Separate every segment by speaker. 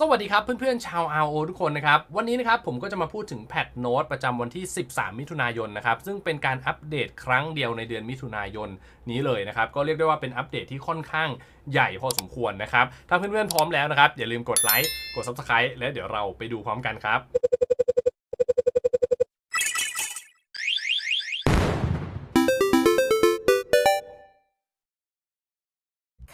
Speaker 1: สวัสดีครับเพื่อนๆชาว RO ทุกคนนะครับ วันนี้นะครับผมก็จะมาพูดถึงแพทโน้ตประจำวันที่ 13 มิถุนายนนะครับ ซึ่งเป็นการอัปเดตครั้งเดียวในเดือนมิถุนายนนี้เลยนะครับ ก็เรียกได้ว่าเป็นอัปเดตที่ค่อนข้างใหญ่พอสมควรนะครับ ถ้าเพื่อนๆพร้อมแล้วนะครับ อย่าลืมกดไลค์กด Subscribe และเดี๋ยวเราไปดูพร้อมกันครับ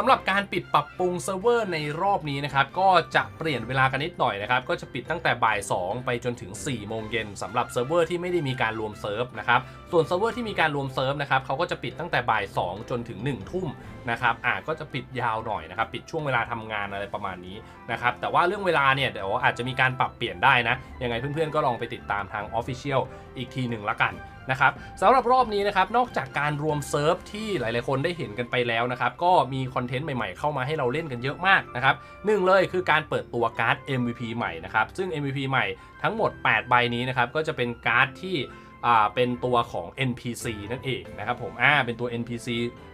Speaker 1: สำหรับการปิดปรับปรุงเซิร์ฟเวอร์ในรอบนี้นะครับ ก็จะเปลี่ยนเวลากันนิดหน่อยนะครับ ก็จะปิดตั้งแต่บ่าย 2 ไปจนถึง 4 โมงเย็นสำหรับเซิร์ฟเวอร์ที่ไม่ได้มีการรวมเซิร์ฟนะครับ ส่วนเซิร์ฟเวอร์ที่มีการรวมเซิร์ฟนะครับเขาก็จะปิดตั้งแต่บ่าย 2 จนถึง 1 ทุ่ม นะครับอ่าก็จะปิดยาวหน่อยนะครับ ปิดช่วงเวลาทำงานอะไรประมาณนี้นะครับ แต่ว่าเรื่องเวลาเนี่ยเดี๋ยวอาจจะมีการปรับเปลี่ยนได้นะ ยังไงเพื่อนๆก็ลองไปติดตามทาง Official อีกทีหนึ่งละกันนะครับสำหรับรอบนี้นะครับนอกจากการรวมเซิร์ฟที่หลายๆคนได้เห็นกันไปแล้วนะครับ ก็มีคอนเทนต์ใหม่ๆเข้ามาให้เราเล่นกันเยอะมากนะครับหนึ่งเลยคือการเปิดตัวการ์ด MVP ใหม่นะครับ ซึ่ง MVP ใหม่ทั้งหมด 8 ใบนี้นะครับก็จะเป็นการ์ดที่ อ่าเป็นตัวของ NPC นั่นเองนะครับผมอ่าเป็นตัว NPC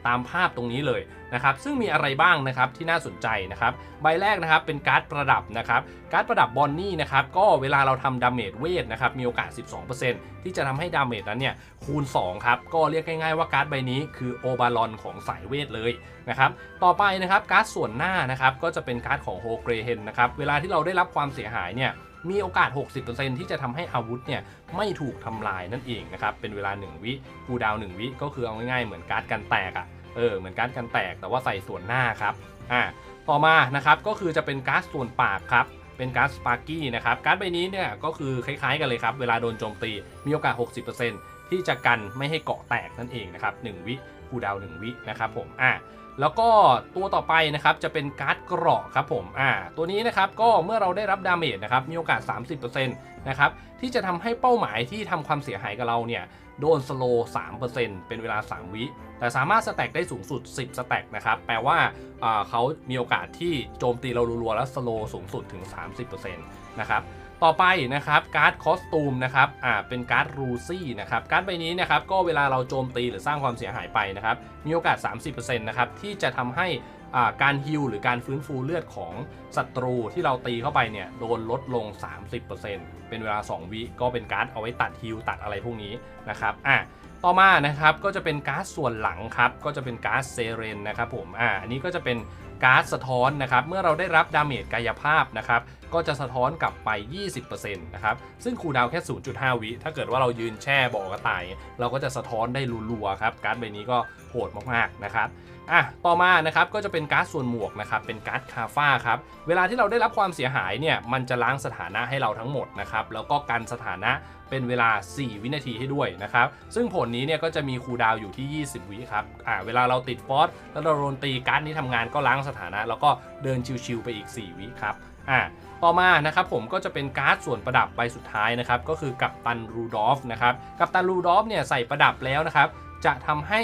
Speaker 1: ตามภาพตรงนี้เลยนะครับซึ่งมีอะไรบ้างนะครับที่น่าสนใจนะครับใบแรกนะครับเป็นการ์ดประดับนะครับการ์ดประดับบอนนี่นะครับก็เวลาเราทำดาเมจเวทนะครับมีโอกาส 12%ที่จะทำให้ดาเมจนั้นเนี่ยคูณ2ครับก็เรียกง่ายๆว่าการ์ดใบนี้คือโอบาลอนของสายเวทเลยนะครับต่อไปนะครับการ์ดส่วนหน้านะครับก็จะเป็นการ์ดของโฮเกรเฮนนะครับเวลาที่เราได้รับความเสียหายเนี่ย มีโอกาส 60%ที่จะทำให้อาวุธเนี่ยไม่ถูกทำลายนั่นเองนะครับเป็นเวลา 1 วิคูดาวน์1วิก็คือเอาง่ายๆเหมือนการ์ดกันแตกอะ่ะเออเหมือนการ์ดกันแตกแต่ว่าใส่ส่วนหน้าครับอ่าต่อมานะครับก็คือจะเป็นการ์ดส่วนปากครับเป็นการ์ดสปาร์กี้นะครับการ์ดใบนี้เนี่ยก็คือคล้ายๆกันเลยครับเวลาโดนโจมตีมีโอกาส 60%ที่จะกันไม่ให้เกาะแตกนั่นเองนะครับ1วิคูดาวน์1วินะครับผมอะ แล้วก็ตัวต่อไปนะครับจะเป็นการ์ดเกราะครับผมอ่าตัวนี้นะครับก็เมื่อเราได้รับดาเมจนะครับมีโอกาส 30%นะครับที่จะทำให้เป้าหมายที่ทำความเสียหายกับเราเนี่ยโดนสโลว์3%เป็นเวลา 3 วิ แต่สามารถสแต็กได้สูงสุด 10 สแต็กนะครับ แปลว่าอ่าเขามีโอกาสที่โจมตีเรารัวๆ แล้วสโลว์สูงสุดถึง 30%นะครับ ต่อไปนะครับการ์ดคอสตูมนะครับอ่าเป็นการ์ดรูซี่นะครับการ์ดใบนี้นะครับก็เวลาเราโจมตีหรือสร้างความเสียหายไปนะครับมีโอกาส 30%นะครับที่จะทำให้อ่าการฮิลหรือการฟื้นฟูเลือดของศัตรูที่เราตีเข้าไปเนี่ยโดนลดลง 30%เป็นเวลา 2 วิก็เป็นการ์ดเอาไว้ตัดฮิลตัดอะไรพวกนี้นะครับอะต่อมานะครับก็จะเป็นก๊าซส่วนหลังครับก็จะเป็นก๊าซเซเรนนะครับผมอ่าอันนี้ก็จะเป็น ก๊าซสะท้อนนะครับเมื่อเราได้รับดาเมจกายภาพนะครับก็จะสะท้อนกลับไป 20%นะครับซึ่งคูดาวน์แค่ 0.5 วิ ถ้าเกิดว่าเรายืนแช่บ่อกระต่าย เราก็จะสะท้อนได้รัวๆครับการ์ดใบนี้ก็โหดมากๆนะครับ อะต่อมานะครับก็จะเป็นก๊าซส่วนหมวกนะครับเป็นก๊าซคาฟ้าครับเวลาที่เราได้รับความเสียหายเนี่ยมันจะล้างสถานะให้เราทั้งหมดนะครับแล้วก็กันสถานะเป็นเวลา 4 วินาทีให้ด้วยนะครับซึ่งผลนี้เนี่ยก็จะมีคูดาวอยู่ที่ 20 วิครับอ่าเวลาเราติดฟอสแล้วเราโดนตีการ์ดนี้ทำงานก็ล้างสถานะ แล้วก็เดินชิวๆไปอีก 4 วิครับอ่าต่อมานะครับผมก็จะเป็นการ์ดส่วนประดับใบสุดท้ายนะครับก็คือกัปตันรูดอฟนะครับกัปตันรูดอฟเนี่ยใส่ประดับแล้วนะครับจะทำให้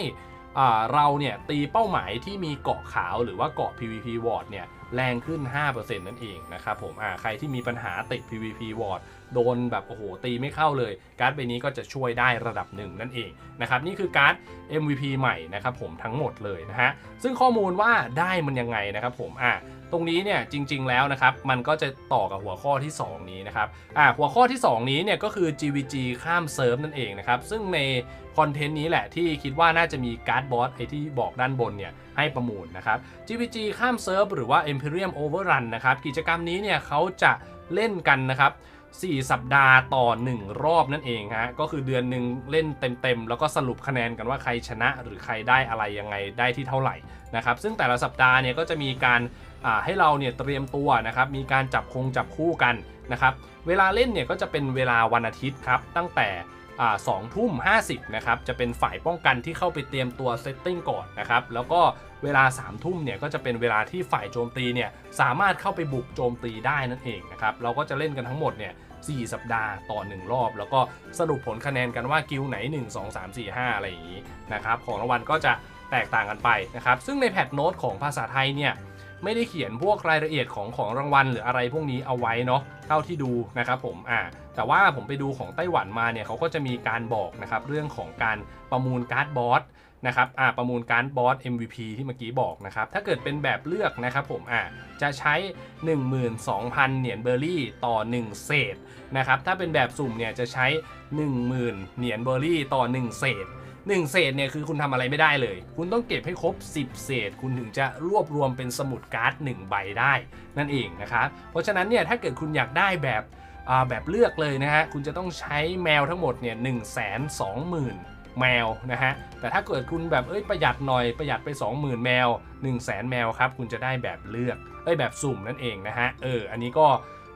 Speaker 1: เราเนี่ยตีเป้าหมายที่มีเกาะขาวหรือว่าเกาะ PVP Ward เนี่ยแรงขึ้น 5%นั่นเองนะครับผมใครที่มีปัญหาติด PVP Ward โดนแบบโอ้โหตีไม่เข้าเลย การ์ดใบนี้ก็จะช่วยได้ระดับหนึ่งนั่นเองนะครับนี่คือการ์ด MVP ใหม่นะครับผมทั้งหมดเลยนะฮะซึ่งข้อมูลว่าได้มันยังไงนะครับผมอ่าตรงนี้เนี่ยจริง ๆแล้วนะครับมันก็จะต่อกับหัวข้อที่ 2 นี้นะครับอ่าหัวข้อที่ 2 นี้เนี่ยก็คือ GVG ข้ามเซิร์ฟนั่นเองนะครับซึ่งในคอนเทนต์นี้แหละที่คิดว่าน่าจะมีการ์ดบอสไอที่บอกด้านบนเนี่ยให้ประมูลนะครับ GVG ข้ามเซิร์ฟหรือว่า Imperium Overrun นะครับกิจกรรมนี้เนี่ยเขาจะเล่นกันนะครับ 4 สัปดาห์ต่อ 1 รอบนั่นเองฮะ ก็คือเดือนหนึ่งเล่นเต็มๆ แล้วก็สรุปคะแนนกันว่าใครชนะหรือใครได้อะไรยังไงได้ที่เท่าไหร่นะครับ ซึ่งแต่ละสัปดาห์เนี่ยก็จะมีการให้เราเนี่ยเตรียมตัวนะครับ มีการจับคงจับคู่กันนะครับ เวลาเล่นเนี่ยก็จะเป็นเวลาวันอาทิตย์ครับ ตั้งแต่สองทุ่มห้นะครับ จะเป็นฝ่ายป้องกันที่เข้าไปเตรียมตัวเซตติ้งก่อนนะครับ แล้วก็ เวลา3ามทุ่มเนี่ยก็จะเป็นเวลาที่ฝ่ายโจมตีเนี่ยสามารถเข้าไปบุกโจมตีได้นั่นเองนะครับเราก็จะเล่นกันทั้งหมดเนี่ย4สัปดาห์ต่อ 1 รอบ แล้วก็สรุปผลคะแนนกันว่ากิลไหน 1 2 3 4 5 อะไรอย่างนี้นะครับของรางวัลก็จะแตกต่างกันไปนะครับซึ่งในแพทโน้ตของภาษาไทยเนี่ยไม่ได้เขียนพวกรายละเอียดของของรางวัลหรืออะไรพวกนี้เอาไว้เนาะเท่าที่ดูนะครับผมอ่าแต่ว่าผมไปดูของไต้หวันมาเนี่ยเขาก็จะมีการบอกนะครับเรื่องของการประมูลการ์ดบอส นะครับอ่าประมูลการ์ดบอส MVP ที่เมื่อกี้บอกนะครับ ถ้าเกิดเป็นแบบเลือกนะครับผมอ่าจะใช้ 12,000 เหรียญเบอร์รี่ต่อ 1 เศษนะครับ ถ้าเป็นแบบสุ่มเนี่ยจะใช้ 10,000 เหรียญเบอร์รี่ต่อ 1 เศษ 1 เศษเนี่ยคือคุณทำอะไรไม่ได้เลย คุณต้องเก็บให้ครบ 10 เศษ คุณถึงจะรวบรวมเป็นสมุดการ์ด 1 ใบได้นั่นเองนะครับ เพราะฉะนั้นเนี่ยถ้าเกิดคุณอยากได้แบบแบบเลือกเลยนะฮะ คุณจะต้องใช้แมวทั้งหมดเนี่ยหนึ่งแสนสองหมื่น แมวนะฮะ แต่ถ้าเกิดคุณแบบเอ้ยประหยัดหน่อยประหยัดไป 20,000 แมว 1 0 0 0 0แสนแมวครับ คุณจะได้แบบเลือกเอ้ยแบบสุ่มนั่นเองนะฮะ เออ อันนี้ก็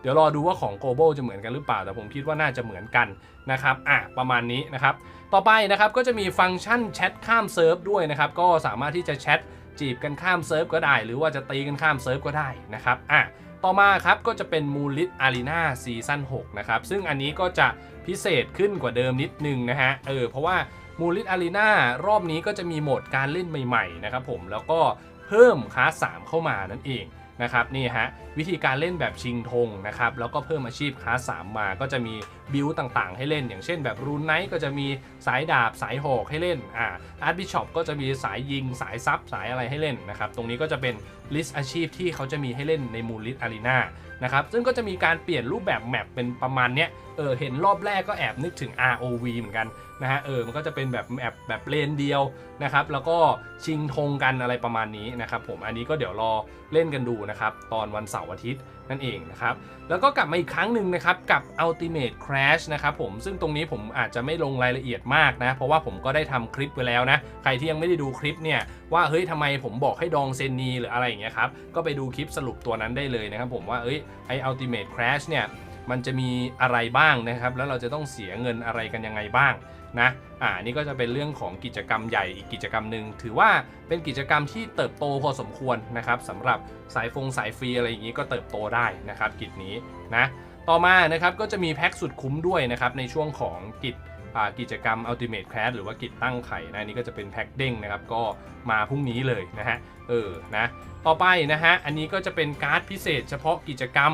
Speaker 1: เดี๋ยวรอดูว่าของ g o b a l จะเหมือนกันหรือเปล่า แต่ผมคิดว่าน่าจะเหมือนกันนะครับ อะ ประมาณนี้นะครับ ต่อไปนะครับก็จะมีฟังก์ชันแชทข้ามเซิร์ฟด้วยนะครับ ก็สามารถที่จะแชทจีบกันข้ามเซิร์ฟก็ได้ หรือว่าจะตีกันข้ามเซิร์ฟก็ได้นะครับ อะต่อมาครับก็จะเป็น Moonlit Arena ซีซั่น6นะครับ ซึ่งอันนี้ก็จะพิเศษขึ้นกว่าเดิมนิดนึงนะฮะ เออ เพราะว่า Moonlit Arena รอบนี้ก็จะมีโหมดการเล่นใหม่ๆนะครับผมแล้วก็เพิ่มคลาส3เข้ามานั่นเองนะครับนี่ฮะวิธีการเล่นแบบชิงธงนะครับแล้วก็เพิ่มอาชีพคลาส3มาก็จะมีบิวต่างๆ ให้เล่น อย่างเช่นแบบรูนไนท์ก็จะมีสายดาบสายหอกให้เล่นอ่าอาร์ตบิชอปก็จะมีสายยิงสายซับสายอะไรให้เล่นนะครับตรงนี้ก็จะเป็นลิสต์อาชีพที่เขาจะมีให้เล่นใน Moonlit Arena นะครับซึ่งก็จะมีการเปลี่ยนรูปแบบแมปเป็นประมาณเนี้ยเออเห็นรอบแรกก็แอบนึกถึง ROV เหมือนกันนะฮะเออมันก็จะเป็นแบบแมปแบบเลนเดียวนะครับแล้วก็ชิงธงกันอะไรประมาณนี้นะครับผมอันนี้ก็เดี๋ยวรอเล่นกันดูนะครับตอนวันเสาร์อาทิตย์นั่นเองนะครับแล้วก็กลับมาอีกครั้งหนึ่งนะครับกับ Ultimate Crash นะครับผมซึ่งตรงนี้ผมอาจจะไม่ลงรายละเอียดมากนะเพราะว่าผมก็ได้ทำคลิปไว้แล้วนะใครที่ยังไม่ได้ดูคลิปเนี่ยว่าเฮ้ยทำไมผมบอกให้ดองเซนนีหรืออะไรอย่างเงี้ยครับก็ไปดูคลิปสรุปตัวนั้นได้เลยนะครับผมว่าเอ้ยไอ Ultimate Crash เนี่ย มันจะมีอะไรบ้างนะครับ แล้วเราจะต้องเสียเงินอะไรกันยังไงบ้างนะอ่านี่ก็จะเป็นเรื่องของกิจกรรมใหญ่อีกกิจกรรมหนึ่งถือว่าเป็นกิจกรรมที่เติบโตพอสมควรนะครับสำหรับสายฟงสายฟรีอะไรอย่างนี้ก็เติบโตได้นะครับกิจนี้นะต่อมานะครับก็จะมีแพ็กสุดคุ้มด้วยนะครับในช่วงของกิจอ่ากิจกรรม Ultimate Crash หรือว่ากิจตั้งไข่นะนนี่ก็จะเป็นแพ็กเด้งนะครับก็มาพรุ่งนี้เลยนะฮะเออนะต่อไปนะฮะอันนี้ก็จะเป็นการ์ดพิเศษเฉพาะกิจกรรม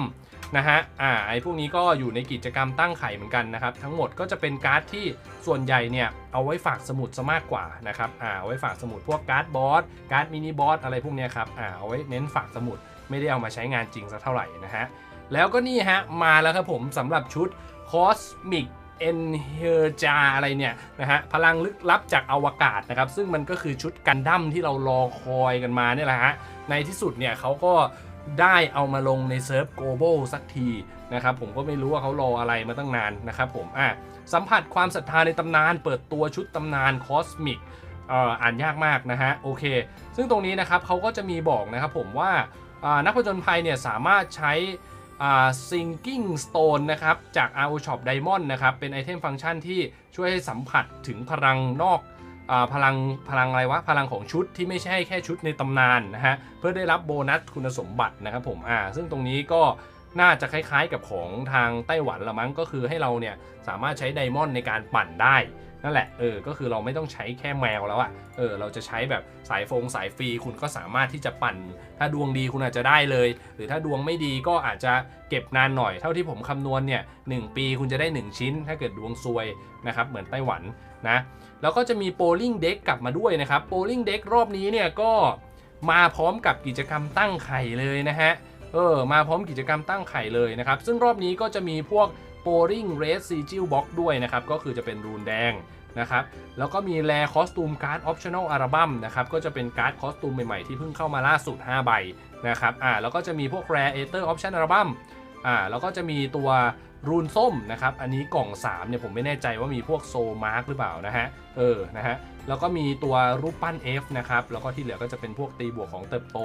Speaker 1: นะฮะ อ่า ไอ้พวกนี้ก็อยู่ในกิจกรรมตั้งไข่เหมือนกันนะครับ ทั้งหมดก็จะเป็นการ์ดที่ส่วนใหญ่เนี่ย เอาไว้ฝากสมุดซะมากกว่านะครับ อ่า เอาไว้ฝากสมุดพวกการ์ดบอส การ์ดมินิบอสอะไรพวกนี้ครับ อ่า เอาไว้เน้นฝากสมุด ไม่ได้เอามาใช้งานจริงสักเท่าไหร่นะฮะ แล้วก็นี่ฮะ มาแล้วครับผมสำหรับชุด Cosmic e n h e r j a อะไรเนี่ยนะฮะพลังลึกลับจากอวกาศนะครับ ซึ่งมันก็คือชุดกันดั้มที่เรารอคอยกันมาเนี่ยแหละฮะในที่สุดเนี่ยเขาก็ ได้เอามาลงในเซิร์ฟ global สักทีนะครับผมก็ไม่รู้ว่าเขารออะไรมาตั้งนานนะครับผมอะสัมผัสความศรัทธาในตำนานเปิดตัวชุดตำนานคอสมิกอ่ออ่านยากมากนะฮะโอเค ซึ่งตรงนี้นะครับเขาก็จะมีบอกนะครับผมว่านักผจญภัยเนี่ยสามารถใช้ sinking stone นะครับจาก RO Shop Diamond นะครับเป็นไอเทมฟังก์ชันที่ช่วยให้สัมผัสถึงพลังนอก พลังพลังอะไรวะพลังของชุดที่ไม่ใช่แค่ชุดในตำนานนะฮะเพื่อได้รับโบนัสคุณสมบัตินะครับผมอ่าซึ่งตรงนี้ก็น่าจะคล้ายๆกับของทางไต้หวันละมั้งก็คือให้เราเนี่ยสามารถใช้ไดมอนด์ในการปั่นได้ นั่นแหละเออก็คือเราไม่ต้องใช้แค่แมวแล้วอะเออเราจะใช้แบบสายฟงสายฟรีคุณก็สามารถที่จะปั่น ถ้าดวงดีคุณอาจจะได้เลย หรือถ้าดวงไม่ดีก็อาจจะเก็บนานหน่อยเท่าที่ผมคำนวณเนี่ยหนึ่งปีคุณจะได้ 1 ชิ้น ถ้าเกิดดวงซวยนะครับเหมือนไต้หวันนะแล้วก็จะมีโ o ลิงเด็กกลับมาด้วยนะครับโ o ลิงเด็กรอบนี้เนี่ยก็มาพร้อมกับกิจกรรมตั้งไข่เลยนะฮะเออมาพร้อมกิจกรรมตั้งไข่เลยนะครับซึ่งรอบนี้ก็จะมีพวก โ o ลิงเรสซีจิลบ็อกด้วยนะครับ ก็คือจะเป็นรูนแดงนะครับ แล้วก็มีแรคอสตูมการ์ดออปชั่นอลอัลบั้มนะครับ ก็จะเป็นการ์ดคอสตูมใหม่ๆ ที่เพิ่งเข้ามาล่าสุด 5 ใบนะครับ อ่า แล้วก็จะมีพวกแรเอเตอร์ออปชั่นอัลบั้ม อ่าแล้วก็จะมีตัวรูนส้มนะครับ อันนี้กล่อง3เนี่ยผมไม่แน่ใจว่ามีพวกโซมาร์กหรือเปล่านะฮะ เออ นะฮะ แล้วก็มีตัวรูปปั้น F นะครับ แล้วก็ที่เหลือก็จะเป็นพวกตีบวกของเติบโต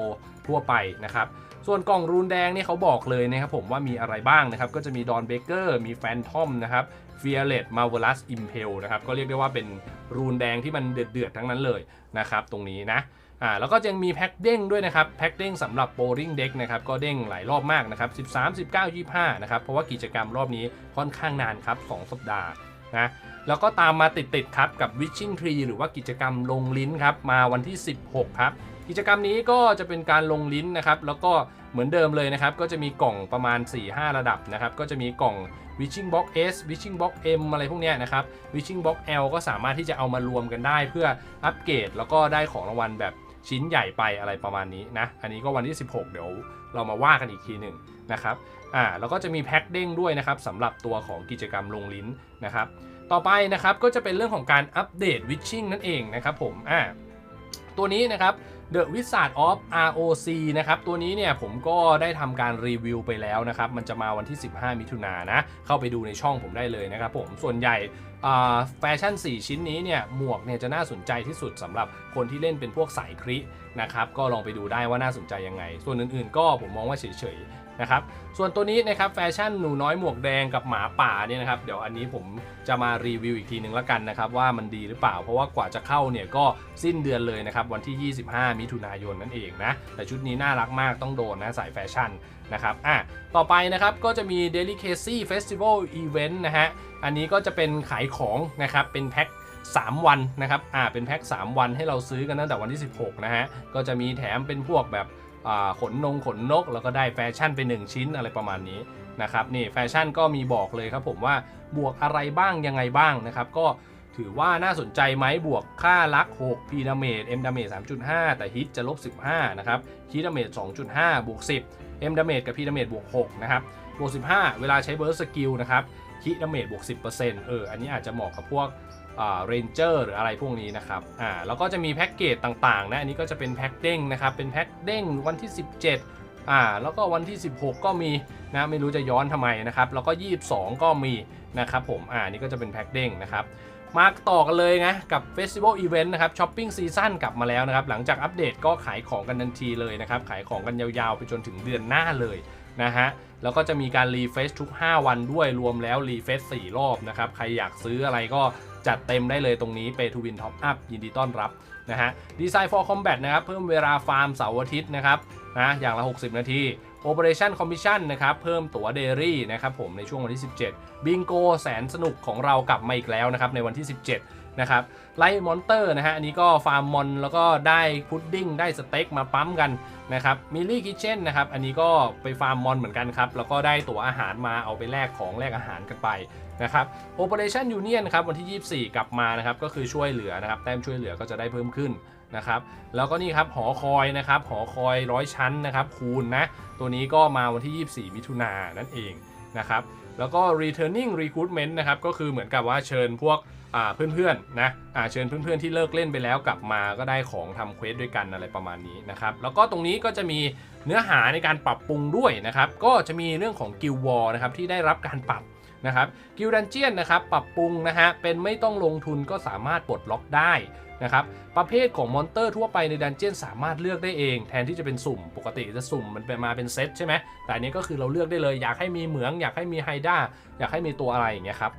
Speaker 1: ทั่วไปนะครับ ส่วนกล่องรูนแดงเนี่ยเขาบอกเลยนะครับผมว่ามีอะไรบ้างนะครับ ก็จะมีดอนเบเกอร์ มีแฟนทอมนะครับเฟียเลตมาเวลัสอิมเพลนะครับ ก็เรียกได้ว่าเป็นรูนแดงที่มันเดือดๆทั้งนั้นเลยนะครับ ตรงนี้นะ อ่าแล้วก็ยังมีแพ็คเด้งด้วยนะครับแพ็คเด้งสำหรับโบลิ่งเด็กนะครับก็เด้งหลายรอบมากนะครับ13 19 25นะครับเพราะว่ากิจกรรมรอบนี้ค่อนข้างนานครับ2สัปดาห์นะแล้วก็ตามมาติดๆครับกับ Witching Tree หรือว่ากิจกรรมลงลิ้นครับมาวันที่ 16 ครับ กิจกรรมนี้ก็จะเป็นการลงลิ้นนะครับแล้วก็เหมือนเดิมเลยนะครับก็จะมีกล่องประมาณ 4-5 ระดับนะครับก็จะมีกล่อง Witching Box S Witching Box M อะไรพวกเนี้ยนะครับ Witching Box L ก็สามารถที่จะเอามารวมกันได้เพื่ออัปเกรดแล้วก็ได้ของรางวัลแบบ ชิ้นใหญ่ไปอะไรประมาณนี้นะ อันนี้ก็วันที่ 16 เดี๋ยวเรามาว่ากันอีกทีหนึ่งนะครับอ่าแล้วก็จะมีแพ็คเด้งด้วยนะครับสำหรับตัวของกิจกรรมลงลิ้นนะครับ ต่อไปนะครับก็จะเป็นเรื่องของการอัปเดตวิชชิ่งนั่นเองนะครับผมอ่าตัวนี้นะครับ The Wizard of ROC นะครับ ตัวนี้เนี่ยผมก็ได้ทำการรีวิวไปแล้วนะครับ มันจะมาวันที่ 15 มิถุนายนนะ เข้าไปดูในช่องผมได้เลยนะครับผม ส่วนใหญ่แฟชั่น 4 ชิ้นนี้เนี่ย หมวกเนี่ยจะน่าสนใจที่สุดสำหรับคนที่เล่นเป็นพวกสายครินะครับ ก็ลองไปดูได้ว่าน่าสนใจยังไง ส่วนอื่นๆ ก็ผมมองว่าเฉยๆ นะครับส่วนตัวนี้นะครับแฟชั่นหนูน้อยหมวกแดงกับหมาป่าเนี่ยนะครับเดี๋ยวอันนี้ผมจะมารีวิวอีกทีนึงแล้วกันนะครับว่ามันดีหรือเปล่า เพราะว่ากว่าจะเข้าเนี่ยก็สิ้นเดือนเลยนะครับวันที่ 25 มิถุนายนนั่นเองนะแต่ชุดนี้น่ารักมากต้องโดนนะสายแฟชั่นนะครับอะต่อไปนะครับก็จะมี Delicacy Festival Event นะฮะอันนี้ก็จะเป็นขายของนะครับเป็นแพ็ค3 วันนะครับ อ่า เป็นแพ็ค 3 วันให้เราซื้อกันตั้งแต่วันที่ 16 นะฮะ ก็จะมีแถมเป็นพวกแบบ ขนนงขนนก แล้วก็ได้แฟชั่นไป 1 ชิ้นอะไรประมาณนี้นะครับนี่แฟชั่นก็มีบอกเลยครับผมว่าบวกอะไรบ้างยังไงบ้างนะครับก็ถือว่าน่าสนใจไหมบวกค่าลัก 6 P ดาเมจ M ดาเมจ3.5 แต่ฮิตจะลบ 15 นะครับฮิตดาเมจ2.5 บวก 10 M ดาเมจกับ P ดาเมจบวก 6 นะครับ บวก 15 เวลาใช้เบิร์สสกิลนะครับคิดาเมจบวก 10%เอออันนี้อาจจะเหมาะกับพวก เรนเจอร์หรืออะไรพวกนี้นะครับอ่าแล้วก็จะมีแพ็กเกจต่างๆนะอันนี้ก็จะเป็นแพ็กเด้งนะครับเป็นแพ็กเด้งวันที่ 17อ่าแล้วก็วันที่ 16 ก็มีนะไม่รู้จะย้อนทำไมนะครับแล้วก็ 22 ก็มีนะครับผมอ่านี่ก็จะเป็นแพ็กเด้งนะครับมาต่อกันเลยนะกับ Festival Event นะครับช้อปปิ้งซีซั่นกลับมาแล้วนะครับหลังจากอัปเดตก็ขายของกันทันทีเลยนะครับขายของกันยาวๆ ไปจนถึงเดือนหน้าเลยนะฮะแล้วก็จะมีการรีเฟซทุก 5 วันด้วยรวมแล้วรีเฟซ4รอบนะครับใครอยากซื้ออะไรก็ จัดเต็มได้เลยตรงนี้เปทูวินท็อปอัพยินดีต้อนรับนะฮะดีไซน์ for Combat นะครับ เพิ่มเวลาฟาร์มเสาร์อาทิตย์นะครับนะอย่างละ 60 นาที Operation Commission นะครับ เพิ่มตั๋วเดรี่นะครับผมในช่วงวันที่ 17 บิงโกแสนสนุกของเรากลับมาอีกแล้วนะครับในวันที่ 17 นะครับไล่มอนเตอร์นะฮะอันนี้ก็ฟาร์มมอนแล้วก็ได้พุดดิ้งได้สเต็กมาปั๊มกันนะครับมิลลี่คิเช่นนะครับอันนี้ก็ไปฟาร์มมอนเหมือนกันครับแล้วก็ได้ตั๋วอาหารมาเอาไปแลกของแลกอาหารกันไปนะครับ Operation Union ครับวันที่ 24 กลับมานะครับก็คือช่วยเหลือนะครับแต้มช่วยเหลือก็จะได้เพิ่มขึ้นนะครับแล้วก็นี่ครับหอคอยนะครับหอคอยร้อยชั้นนะครับคูณนะตัวนี้ก็มาวันที่ 24 มิถุนายนนั่นเองนะครับ แล้วก็ returning recruitment นะครับก็คือเหมือนกับว่าเชิญพวกเพื่อนๆนะเชิญเพื่อนๆที่เลิกเล่นไปแล้วกลับมาก็ได้ของทำเควสด้วยกันอะไรประมาณนี้นะครับแล้วก็ตรงนี้ก็จะมีเนื้อหาในการปรับปรุงด้วยนะครับก็จะมีเรื่องของกิลวอลนะครับที่ได้รับการปรับนะครับกิลดันเจียนนะครับปรับปรุงนะฮะเป็นไม่ต้องลงทุนก็สามารถปลดล็อกได้ นะครับ ประเภทของมอนเตอร์ทั่วไปในดันเจียนสามารถเลือกได้เอง แทนที่จะเป็นสุ่ม ปกติจะสุ่มมันเป็นมาเป็นเซตใช่ไหม แต่อันนี้ก็คือเราเลือกได้เลย อยากให้มีเหมือง อยากให้มีไฮด้า อยากให้มีตัวอะไรอย่างเงี้ยครับ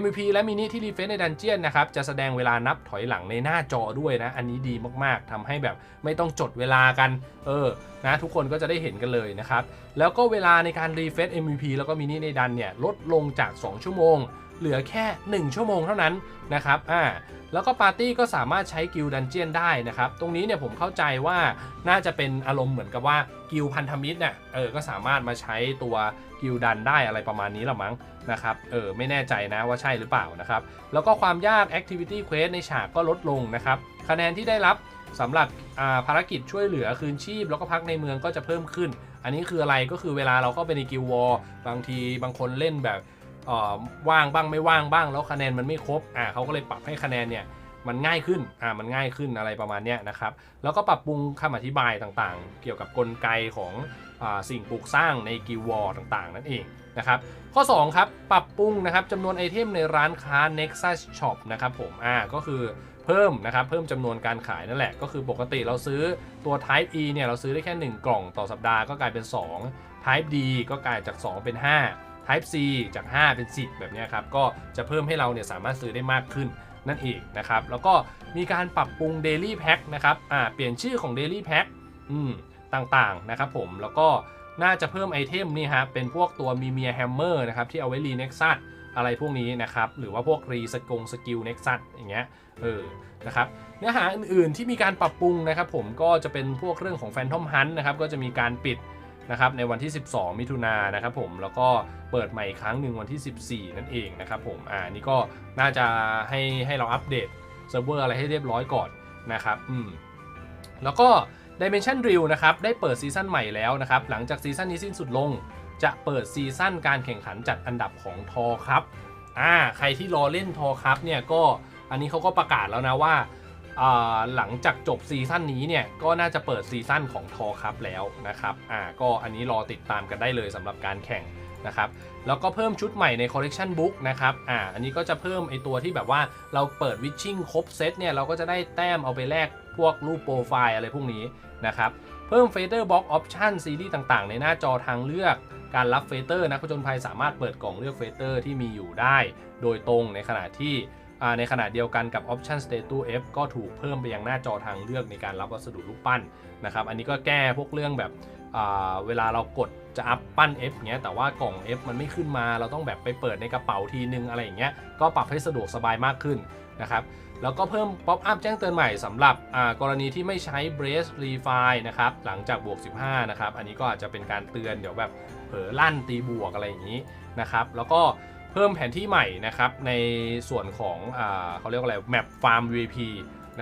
Speaker 1: MVP และมินิที่รีเฟซในดันเจียนนะครับ จะแสดงเวลานับถอยหลังในหน้าจอด้วยนะ อันนี้ดีมาก ๆทำให้แบบไม่ต้องจดเวลากัน เออ นะ ทุกคนก็จะได้เห็นกันเลยนะครับ แล้วก็เวลาในการรีเฟซ MVP แล้วก็มินิในดันเนี่ยลดลงจาก 2 ชั่วโมง เหลือแค่ 1 ชั่วโมงเท่านั้นนะครับอ่าแล้วก็ปาร์ตี้ก็สามารถใช้กิลดันเจียนได้นะครับ ตรงนี้เนี่ยผมเข้าใจว่าน่าจะเป็นอารมณ์เหมือนกับว่ากิลพันธมิตรเนี่ยเออก็สามารถมาใช้ตัวกิลดันได้อะไรประมาณนี้หรอมั้งนะครับเออไม่แน่ใจนะว่าใช่หรือเปล่านะครับ แล้วก็ความยาก Activity Quest ในฉากก็ลดลงนะครับ คะแนนที่ได้รับสำหรับาภารกิจช่วยเหลือคืนชีพ แล้วก็พักในเมืองก็จะเพิ่มขึ้น อันนี้คืออะไรก็คือเวลาเราเข้าไปในกิลวอลบางทีบางคนเล่นแบบ ว่างบ้างไม่ว่างบ้างแล้วคะแนนมันไม่ครบอ่าเขาก็เลยปรับให้คะแนนเนี่ยมันง่ายขึ้นอ่ามันง่ายขึ้นอะไรประมาณเนี้ยนะครับ แล้วก็ปรับปรุงคำอธิบายต่างๆ เกี่ยวกับกลไกของอสิ่งปลูกสร้างในกิวอลต่างๆ นั่นเองนะครับ ข้อ 2 ครับ ปรับปรุงนะครับจำนวนไอเทมในร้านค้า Nexus Shop นะครับผมอ่าก็คือเพิ่มนะครับ เพิ่มจำนวนการขายนั่นแหละ ก็คือปกติเราซื้อตัว Type E เนี่ยเราซื้อได้แค่ 1 กล่องต่อสัปดาห์ก็กลายเป็น 2 Type D ก็กลายจาก 2 เป็น 5 Type C จาก 5 เป็น 10 แบบนี้ครับ ก็จะเพิ่มให้เราเนี่ยสามารถซื้อได้มากขึ้นนั่นเองนะครับ แล้วก็มีการปรับปรุง Daily Pack นะครับอ่าเปลี่ยนชื่อของ Daily Pack อืมต่างๆนะครับผมแล้วก็น่าจะเพิ่มไอเทมนี่ฮะเป็นพวกตัวมีเมียแฮมเมอร์นะครับที่เอาไว้รีเน็กซัสอะไรพวกนี้นะครับ หรือว่าพวกรีสกงสกิลเน็กซัสอย่างเงี้ยเออนะครับเนื้อหาอื่นๆที่มีการปรับปรุงนะครับผมก็จะเป็นพวกเรื่องของ Phantom Hunt นะครับก็จะมีการปิด นะครับในวันที่ 12 มิถุนายนนะครับผมแล้วก็เปิดใหม่อีกครั้งหนึ่งวันที่ 14 นั่นเองนะครับผมอ่านี่ก็น่าจะให้ให้เราอัปเดตเซิร์ฟเวอร์อะไรให้เรียบร้อยก่อนนะครับอืมแล้วก็ Dimension Drill นะครับได้เปิดซีซั่นใหม่แล้วนะครับหลังจากซีซั่นนี้สิ้นสุดลง จะเปิดซีซั่นการแข่งขันจัดอันดับของทอครับอ่าใครที่รอเล่นทอครับเนี่ยก็อันนี้เขาก็ประกาศแล้วนะว่าอ่า หลังจากจบซีซั่นนี้เนี่ยก็น่าจะเปิดซีซั่นของทอครับแล้วนะครับอ่าก็อันนี้รอติดตามกันได้เลยสำหรับการแข่งนะครับแล้วก็เพิ่มชุดใหม่ใน Collection Book นะครับอ่าอันนี้ก็จะเพิ่มไอตัวที่แบบว่าเราเปิดวิชชิ่งครบเซตเนี่ยเราก็จะได้แต้มเอาไปแลกพวกรูปโปรไฟล์อะไรพวกนี้นะครับเพิ่ม Fader Box Option ซีรีส์ต่างๆ ในหน้าจอทางเลือกการรับเฟเตอร์นักผจญภัยสามารถเปิดกล่องเลือกเฟเตอร์ที่มีอยู่ได้ โดยตรงในขณะที่ ในขณะเดียวกันกับ Option Status F ก็ถูกเพิ่มไปยังหน้าจอทางเลือกในการรับวัสดุรูปปั้นนะครับ อันนี้ก็แก้พวกเรื่องแบบเวลาเรากดจะอัพปั้น F เงี้ยแต่ว่ากล่อง F มันไม่ขึ้นมาเราต้องแบบไปเปิดในกระเป๋าทีนึงอะไรอย่างเงี้ยก็ปรับให้สะดวกสบายมากขึ้นนะครับแล้วก็เพิ่มป๊อปอัพแจ้งเตือนใหม่สำหรับกรณีที่ไม่ใช้ Brace Refine นะครับหลังจากบวก 15 นะครับ อันนี้ก็อาจจะเป็นการเตือนเดี๋ยวแบบเผลอลั่นตีบวกอะไรอย่างนี้นะครับแล้วก็ เพิ่มแผนที่ใหม่นะครับในส่วนของอ่าเขาเรียกว่าอะไรแมปฟาร์ม VP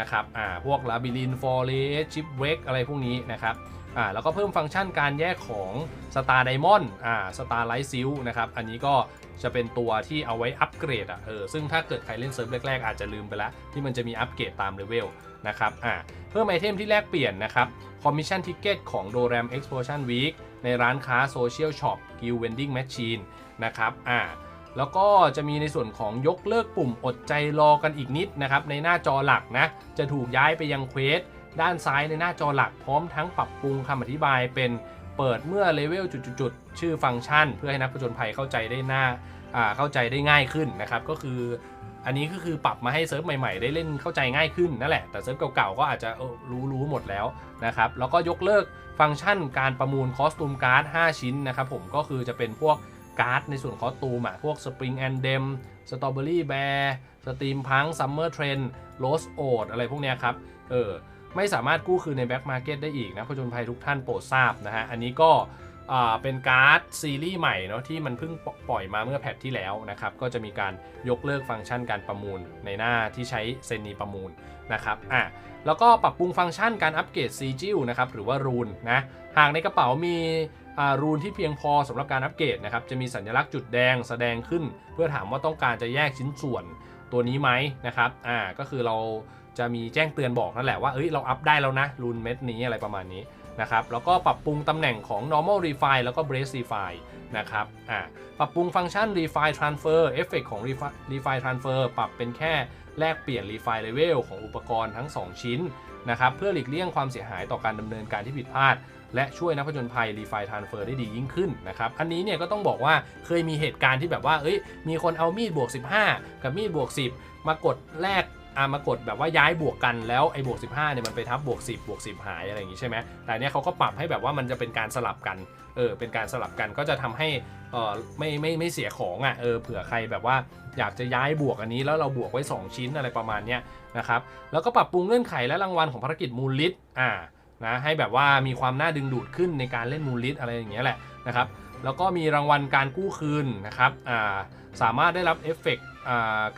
Speaker 1: นะครับอ่าพวก Labyrinth Forest Shipwreck อะไรพวกนี้นะครับอ่าแล้วก็เพิ่มฟังก์ชันการแยกของ Star Diamond อ่า Star Light s i l นะครับอันนี้ก็จะเป็นตัวที่เอาไว้อัปเกรดอะเออซึ่งถ้าเกิดใครเล่นเซิร์ฟแรกๆ อาจจะลืมไปแล้ว ที่มันจะมีอัปเกรดตามเลเวลนะครับอ่าเพิ่มไอเทมที่แลกเปลี่ยนนะครับ Commission Ticket ของ Doram Explosion Week ในร้านค้า Social Shop Guild Vending Machine นะครับอ่า แล้วก็จะมีในส่วนของยกเลิกปุ่มอดใจรอกันอีกนิดนะครับในหน้าจอหลักนะจะถูกย้ายไปยังเควสด้านซ้ายในหน้าจอหลักพร้อมทั้งปรับปรุงคำอธิบายเป็นเปิดเมื่อเลเวลจุดๆชื่อฟังก์ชัน เพื่อให้นักผจญภัยเข้าใจได้หน้าเข้าใจได้ง่ายขึ้นนะครับก็คืออันนี้ก็คือปรับมาให้เซิร์ฟใหม่ๆ ได้เล่นเข้าใจง่ายขึ้นนั่นแหละ แต่เซิร์ฟเก่าๆก็อาจจะรู้รู้หมดแล้วนะครับ แล้วก็ยกเลิกฟังก์ชันการประมูลคอสตูมการ์ด 5 ชิ้นนะครับผมก็คือจะเป็นพวก การ์ดในส่วนคอสตูมอะพวก Spring and Dem Strawberry Bear Steam Punk Summer Trend Rose Oat อะไรพวกเนี้ยครับ เออ ไม่สามารถกู้คืนในแบ็กมาร์เก็ตได้อีกนะผจญภัยทุกท่านโปรดทราบนะฮะ อันนี้ก็เป็นการ์ดซีรีส์ใหม่เนาะที่มันเพิ่งปล่อยมาเมื่อแพทที่แล้วนะครับ ก็จะมีการยกเลิกฟังก์ชันการประมูลในหน้าที่ใช้เซนีประมูลนะครับอะแล้วก็ปรับปรุงฟังก์ชันการอัปเกรดซีจิลนะครับหรือว่ารูนนะหากในกระเป๋ามี รูนที่เพียงพอสำหรับการอัปเกรดนะครับจะมีสัญลักษณ์จุดแดงแสดงขึ้น เพื่อถามว่าต้องการจะแยกชิ้นส่วนตัวนี้ไหมนะครับอ่าก็คือเราจะมีแจ้งเตือนบอกนั่นแหละว่าเอ้ยเราอัพได้แล้วนะรูนเม็ดนี้อะไรประมาณนี้นะครับแล้วก็ปรับปรุงตำแหน่งของ normal refine แล้วก็ brace refine นะครับอ่าปรับปรุงฟังก์ชัน refine transfer เอฟเฟกของ refine refine transfer ปรับเป็นแค่แลกเปลี่ยน refine level ของอุปกรณ์ทั้ง 2 ชิ้นนะครับเพื่อหลีกเลี่ยงความเสียหายต่อการดำเนินการที่ผิดพลาด และช่วยนักผจญภัย refine transfer ได้ดียิ่งขึ้นนะครับอันนี้เนี่ยก็ต้องบอกว่าเคยมีเหตุการณ์ที่แบบว่าเอ้ยมีคนเอามีดบวก 15 กับมีดบวก 10 มากดแลกอ่ามากดแบบว่าย้ายบวกกันแล้วไอ้บวก 15เนี่ยมันไปทับบวก 10 บวก 10 หายอะไรอย่างงี้ใช่ไหมแต่เนี้ยเขาก็ปรับให้แบบว่ามันจะเป็นการสลับกันเออเป็นการสลับกันก็จะทำให้เออไม่ไม่ไม่เสียของอะเออเผื่อใครแบบว่าอยากจะย้ายบวกอันนี้แล้วเราบวกไว้ 2 ชิ้นอะไรประมาณเนี้ยนะครับแล้วก็ปรับปรุงเงื่อนไขและรางวัลของภารกิจมูลลิตอ่า นะให้แบบว่ามีความน่าดึงดูดขึ้นในการเล่นมูลลิตอะไรอย่างเงี้ยแหละนะครับแล้วก็มีรางวัลการกู้คืนนะครับาสามารถได้รับเอฟเฟกต์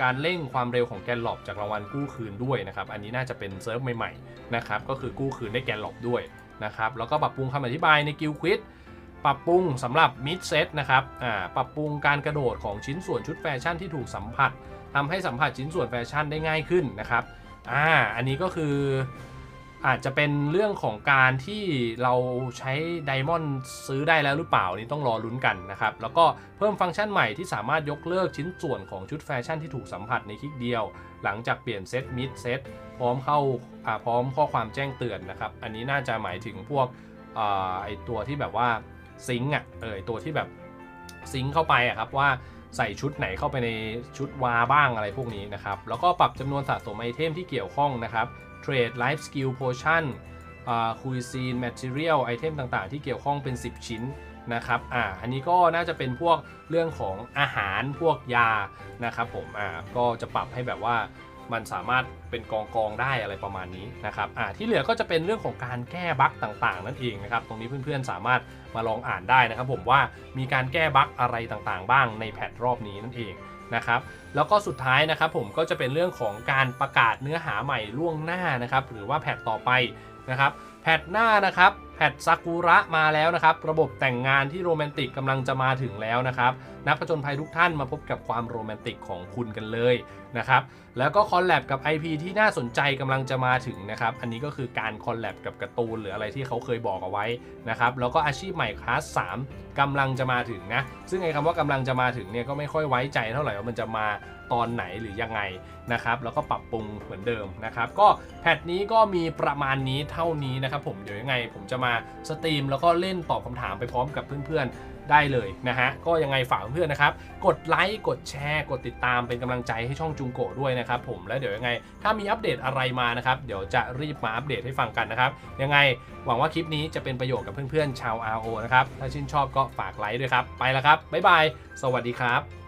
Speaker 1: การเร่งความเร็วของแกนหลบจากรางวัลกู้คืนด้วยนะครับ อันนี้น่าจะเป็นเซิร์ฟใหม่ๆนะครับก็คือกู้คืนได้แกนหลบด้วยนะครับแล้วก็ปรับปรุงคำอธิบายในกิลควิดปรับปรุงสำหรับมิดเซตนะครับปรับปรุงการกระโดดของชิ้นส่วนชุดแฟชั่นที่ถูกสัมผัสทำให้สัมผัสชิ้นส่วนแฟชั่นได้ง่ายขึ้นนะครับอ่าอันนี้ก็คือ อาจจะเป็นเรื่องของการที่เราใช้ไดมอนด์ซื้อได้แล้วหรือเปล่านี่ต้องรอลุ้นกันนะครับ แล้วก็เพิ่มฟังก์ชันใหม่ที่สามารถยกเลิกชิ้นส่วนของชุดแฟชั่นที่ถูกสัมผัสในคลิกเดียว หลังจากเปลี่ยนเซตมิดเซตพร้อมเข้าพร้อมข้อความแจ้งเตือนนะครับ อันนี้น่าจะหมายถึงพวกอไอตัวที่แบบว่าซิงค์อะเออตัวที่แบบซิงค์เข้าไปอะครับว่าใส่ชุดไหนเข้าไปในชุดวาบ้างอะไรพวกนี้นะครับ แล้วก็ปรับจำนวนสะสมไอเทมที่เกี่ยวข้องนะครับ เทรด Life Skill Potion คุยซีน Material ไอเทมต่างๆ ที่เกี่ยวข้องเป็น 10 ชิ้นนะครับ อ่า อันนี้ก็น่าจะเป็นพวกเรื่องของอาหารพวกยานะครับผม อ่า ก็จะปรับให้แบบว่ามันสามารถเป็นกองกองได้อะไรประมาณนี้นะครับ อ่า ที่เหลือก็จะเป็นเรื่องของการแก้บั๊กต่างๆ นั่นเองนะครับ ตรงนี้เพื่อนๆสามารถมาลองอ่านได้นะครับผมว่ามีการแก้บั๊กอะไรต่างๆ บ้างในแพทรอบนี้นั่นเอง นะครับแล้วก็สุดท้ายนะครับผมก็จะเป็นเรื่องของการประกาศเนื้อหาใหม่ล่วงหน้านะครับหรือว่าแพทต่อไปนะครับแพทหน้านะครับแพทซากุระมาแล้วนะครับ ระบบแต่งงานที่โรแมนติกกำลังจะมาถึงแล้วนะครับ นักผจญภัยทุกท่านมาพบกับความโรแมนติกของคุณกันเลยนะครับ แล้วก็คอลแลบกับ IP ที่น่าสนใจกำลังจะมาถึงนะครับ อันนี้ก็คือการคอลแลบกับการ์ตูนหรืออะไรที่เขาเคยบอกเอาไว้นะครับ แล้วก็อาชีพใหม่คลาส3กำลังจะมาถึงนะ ซึ่งไอ้คำว่ากำลังจะมาถึงเนี่ยก็ไม่ค่อยไว้ใจเท่าไหร่ว่ามันจะมาตอนไหนหรือยังไงนะครับ แล้วก็ปรับปรุงเหมือนเดิมนะครับ ก็แพทนี้ก็มีประมาณนี้เท่านี้นะครับ ผมเดี๋ยวยังไงผมจะมาสตรีมแล้วก็เล่นตอบคำถามไปพร้อมกับเพื่อนๆได้เลยนะฮะ ก็ยังไงฝากเพื่อนๆนะครับ กดไลค์ กดแชร์ กดติดตามเป็นกำลังใจให้ช่องจุงโกด้วยนะครับผม แล้วเดี๋ยวยังไง ถ้ามีอัปเดตอะไรมานะครับ เดี๋ยวจะรีบมาอัปเดตให้ฟังกันนะครับ ยังไงหวังว่าคลิปนี้จะเป็นประโยชน์กับเพื่อนๆชาว RO นะครับ ถ้าชื่นชอบก็ฝากไลค์ด้วยครับ ไปแล้วครับ บ๊ายบาย สวัสดีครับ